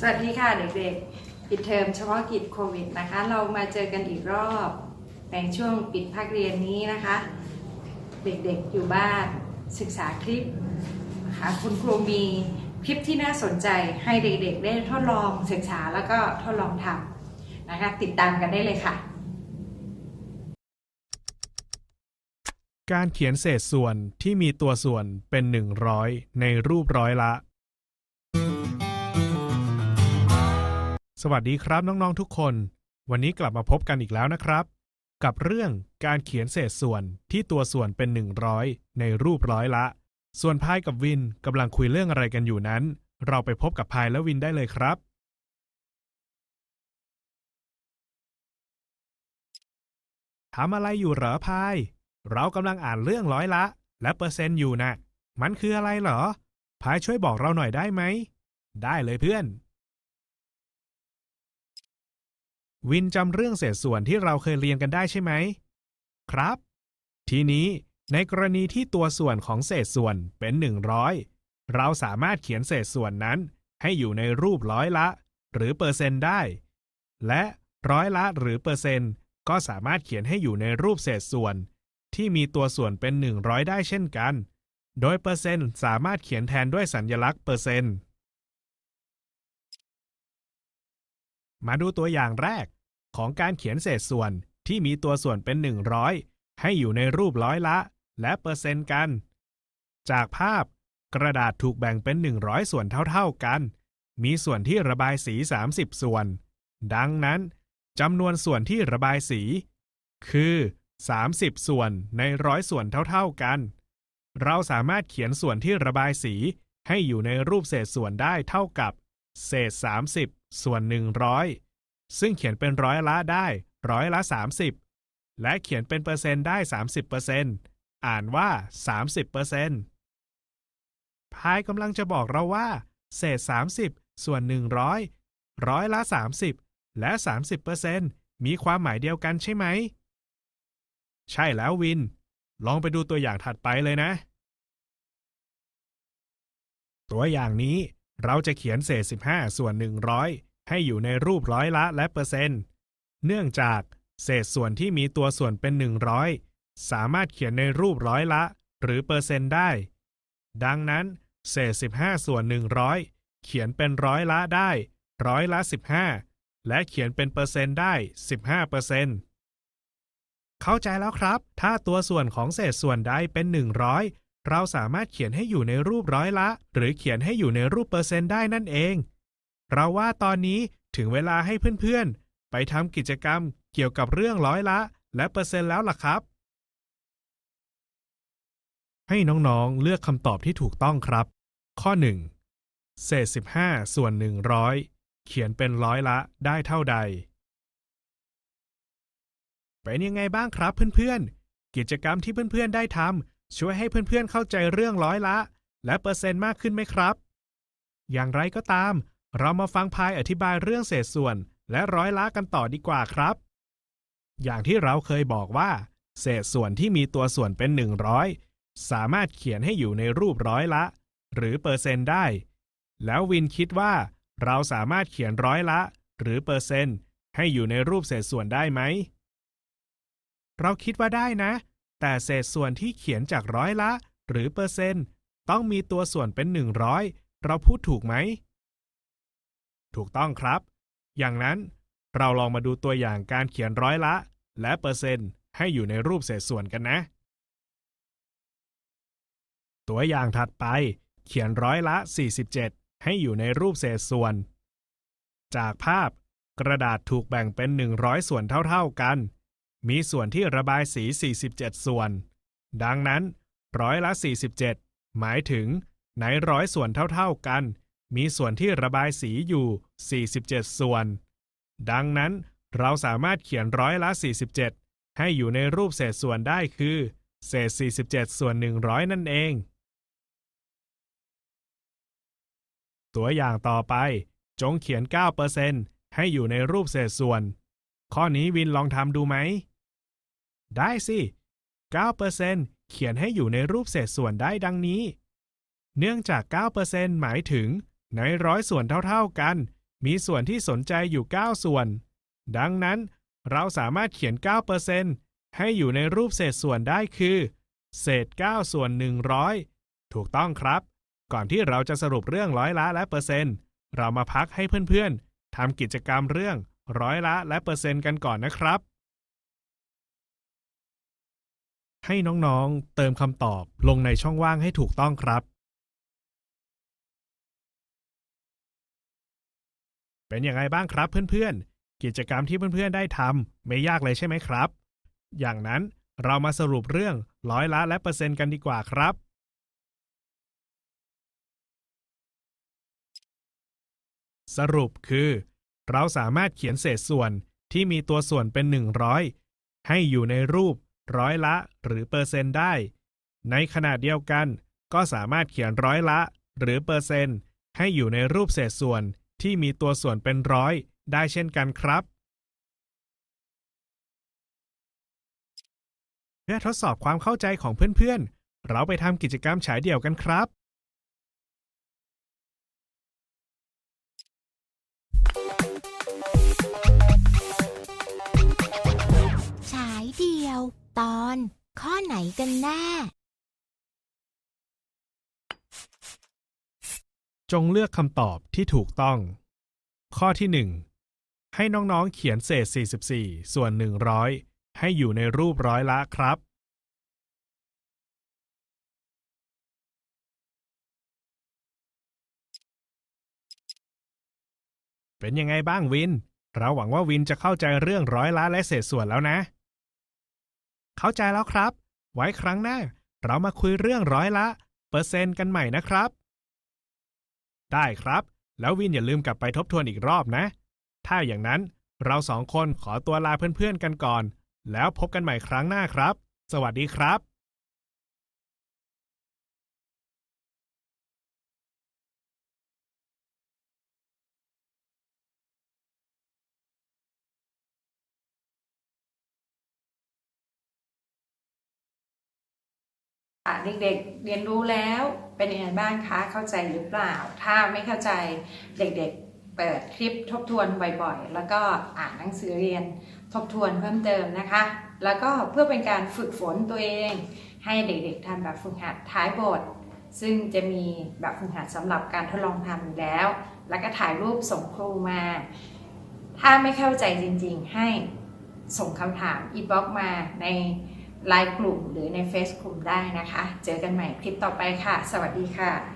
สวัสดีค่ะเด็กๆ ปิดเทอมเฉพาะกิจโควิดนะคะ เรามาเจอกันอีกรอบในช่วงปิดภาคเรียนนี้นะคะ เด็กๆอยู่บ้านศึกษาคลิปนะคะคุณครูมีคลิปที่น่าสนใจให้เด็กๆ ได้ทดลองศึกษาแล้วก็ทดลองทำนะคะ ติดตามกันได้เลยค่ะ การเขียนเศษส่วนที่มีตัวส่วนเป็น 100 ในรูปร้อยละ สวัสดีครับน้องๆทุกคน วันนี้กลับมาพบกันอีกแล้วนะครับ กับเรื่องการเขียนเศษส่วนที่ตัวส่วนเป็น 100 ในรูปร้อยละ ส่วนพายกับวินกำลังคุยเรื่องอะไรกันอยู่นั้น เราไปพบกับพายและวินได้เลยครับทำอะไรอยู่เหรอพาย เรากำลังอ่านเรื่องร้อยละ และเปอร์เซ็นต์อยู่นะ มันคืออะไรเหรอพายช่วยบอกเราหน่อยได้ไหม ได้เลยเพื่อน วินจำเรื่องเศษส่วนที่เราเคยเรียนกันได้ใช่ไหม ครับ ทีนี้ในกรณีที่ตัวส่วนของเศษส่วนเป็น 100 เราสามารถเขียนเศษส่วนนั้น ให้อยู่ในรูปร้อยละ หรือเปอร์เซ็นต์ได้ และร้อยละหรือเปอร์เซ็นต์ ก็สามารถเขียนให้อยู่ในรูปเศษส่วน ที่มีตัวส่วนเป็น 100 ได้เช่นกัน โดยเปอร์เซ็นต์สามารถเขียนแทนด้วยสัญลักษณ์เปอร์เซ็นต์ มาดูตัวอย่างแรก ของการเขียนเศษส่วนที่มีตัวส่วนเป็น 100 ให้อยู่ในรูปร้อยละ และเปอร์เซ็นต์กัน จากภาพ กระดาษถูกแบ่งเป็น 100 ส่วนเท่าๆกัน มีส่วนที่ระบายสี 30 ส่วน ดังนั้นจำนวนส่วนที่ระบายสี คือ 30 ส่วนในร้อยส่วนเท่าๆกัน เราสามารถเขียนส่วนที่ระบายสีให้อยู่ในรูปเศษส่วนได้เท่ากับ เศษ 30 ส่วน 100 ซึ่งเขียนเป็นร้อยละได้ร้อยละ 30 และเขียนเป็นเปอร์เซ็นต์ได้ 30%อ่านว่า 30%พายกำลังจะบอกเราว่า เศษ 30 ส่วน 100 ร้อยละ 30 และ 30%มีความหมายเดียวกันใช่ไหม ใช่แล้ววิน ลองไปดูตัวอย่างถัดไปเลยนะ ตัวอย่างนี้ เราจะเขียนเศษ 15 ส่วน 100 ให้อยู่ในรูปร้อยละและเปอร์เซ็นต์ เนื่องจากเศษส่วนที่มีตัวส่วนเป็น 100 สามารถเขียนในรูปร้อยละ หรือเปอร์เซ็นต์ได้ ดังนั้น เศษ 15 ส่วน 100 เขียนเป็นร้อยละได้ ร้อยละ 15 และเขียนเป็นเปอร์เซ็นต์ได้ 15เปอร์เซ็นต์เข้าใจแล้วครับ ถ้าตัวส่วนของเศษส่วนใดเป็น 100 เราสามารถเขียนให้อยู่ในรูปร้อยละ หรือเขียนให้อยู่ในรูปเปอร์เซ็นต์ได้นั่นเอง เราว่าตอนนี้ถึงเวลาให้เพื่อนๆ ไปทำกิจกรรมเกี่ยวกับเรื่องร้อยละ และเปอร์เซ็นต์แล้วล่ะครับ ให้น้องๆ เลือกคำตอบที่ถูกต้องครับ ข้อ 1 เศษ 15 ส่วน 100 เขียนเป็นร้อยละได้เท่าใด เป็นยังไงบ้างครับเพื่อนๆ กิจกรรมที่เพื่อนๆ ได้ทำ ช่วยให้เพื่อนๆเข้าใจเรื่องร้อยละ และเปอร์เซ็นต์มากขึ้นไหมครับ อย่างไรก็ตาม เรามาฟังพายอธิบายเรื่องเศษส่วน และร้อยละกันต่อดีกว่าครับ อย่างที่เราเคยบอกว่า เศษส่วนที่มีตัวส่วนเป็น 100 สามารถเขียนให้อยู่ในรูปร้อยละ หรือเปอร์เซ็นต์ได้ แล้ววินคิดว่า เราสามารถเขียนร้อยละ หรือเปอร์เซ็นต์ให้อยู่ในรูปเศษส่วนได้ไหมเราคิดว่าได้นะ แต่เศษส่วนที่เขียนจากร้อยละ หรือเปอร์เซ็นต์ต้องมีตัวส่วนเป็น 100 เราพูดถูกไหม ถูกต้องครับ อย่างนั้นเราลองมาดูตัวอย่างการเขียนร้อยละ และเปอร์เซ็นต์ให้อยู่ในรูปเศษส่วนกันนะ ตัวอย่างถัดไป เขียนร้อยละ 47 ให้อยู่ในรูปเศษส่วน จากภาพ กระดาษถูกแบ่งเป็น 100 ส่วนเท่า ๆกัน มีส่วนที่ระบายสี 47 ส่วน ดังนั้น ร้อยละ 47 หมายถึง ในร้อยส่วนเท่าๆกัน มีส่วนที่ระบายสีอยู่ 47 ส่วน ดังนั้นเราสามารถเขียนร้อยละ 47 ให้อยู่ในรูปเศษส่วนได้คือ เศษ 47 ส่วน 100 นั่นเอง ตัวอย่างต่อไป จงเขียน 9%ให้อยู่ในรูปเศษส่วน ข้อนี้วินลองทำดูไหม ได้สิ 9%เขียนให้อยู่ในรูปเศษส่วนได้ดังนี้ เนื่องจาก 9%หมายถึง ในร้อยส่วนเท่าๆกัน มีส่วนที่สนใจอยู่ 9 ส่วน ดังนั้น เราสามารถเขียน 9%ให้อยู่ในรูปเศษส่วนได้คือ เศษ 9 ส่วน 100 ถูกต้องครับ ก่อนที่เราจะสรุปเรื่องร้อยละและเปอร์เซ็นต์ เรามาพักให้เพื่อนๆทำกิจกรรมเรื่องร้อยละและเปอร์เซ็นต์กันก่อนนะครับ ให้น้องๆ เติมคำตอบลงในช่องว่างให้ถูกต้องครับ เป็นอยังไงบ้างครับเพื่อนๆ กิจกรรมที่เพื่อนๆ ได้ทำไม่ยากเลยใช่ไหมครับ อย่างนั้นเรามาสรุปเรื่องร้อยละและเปอร์เซ็นต์กันดีกว่าครับ สรุปคือ เราสามารถเขียนเศษส่วนที่มีตัวส่วนเป็น 100 ให้อยู่ในรูป ร้อยละ หรือเปอร์เซ็นต์ได้ ในขณะเดียวกัน ก็สามารถเขียนร้อยละ หรือเปอร์เซ็นต์ให้อยู่ในรูปเศษส่วนที่มีตัวส่วนเป็นร้อยได้เช่นกันครับ เพื่อทดสอบความเข้าใจของเพื่อนๆ เราไปทำกิจกรรมฉายเดี่ยวกันครับ ว ตอน ข้อไหนกันแน่ จงเลือกคำตอบที่ถูกต้อง ข้อที่ 1 ให้น้องๆเขียนเศษ 44 ส่วน 100 ให้อยู่ในรูปร้อยละครับ เป็นยังไงบ้างวิน เราหวังว่าวินจะเข้าใจเรื่องร้อยละและเศษส่วนแล้วนะ เข้าใจแล้วครับ ไว้ครั้งหน้า เรามาคุยเรื่องร้อยละ เปอร์เซ็นต์กันใหม่นะครับ ได้ครับ แล้ววินอย่าลืมกลับไปทบทวนอีกรอบนะ ถ้าอย่างนั้นเราสองคนขอตัวลาเพื่อนๆกันก่อน แล้วพบกันใหม่ครั้งหน้าครับ สวัสดีครับ เด็กๆเรียนรู้แล้วเป็นยังไงบ้างคะเข้าใจหรือเปล่า ถ้าไม่เข้าใจเด็กๆเปิดคลิปทบทวนบ่อยๆ แล้วก็อ่านหนังสือเรียนทบทวนเพิ่มเติมนะคะ แล้วก็เพื่อเป็นการฝึกฝนตัวเอง ให้เด็กๆทำแบบฝึกหัดท้ายบท ซึ่งจะมีแบบฝึกหัดสำหรับการทดลองทำอยู่แล้ว แล้วก็ถ่ายรูปส่งครูมา ถ้าไม่เข้าใจจริงๆ ให้ส่งคำถามอีบ็อกมาใน ไลน์กลุ่มหรือในเฟซกลุ่มได้นะคะ เจอกันใหม่คลิปต่อไปค่ะ สวัสดีค่ะ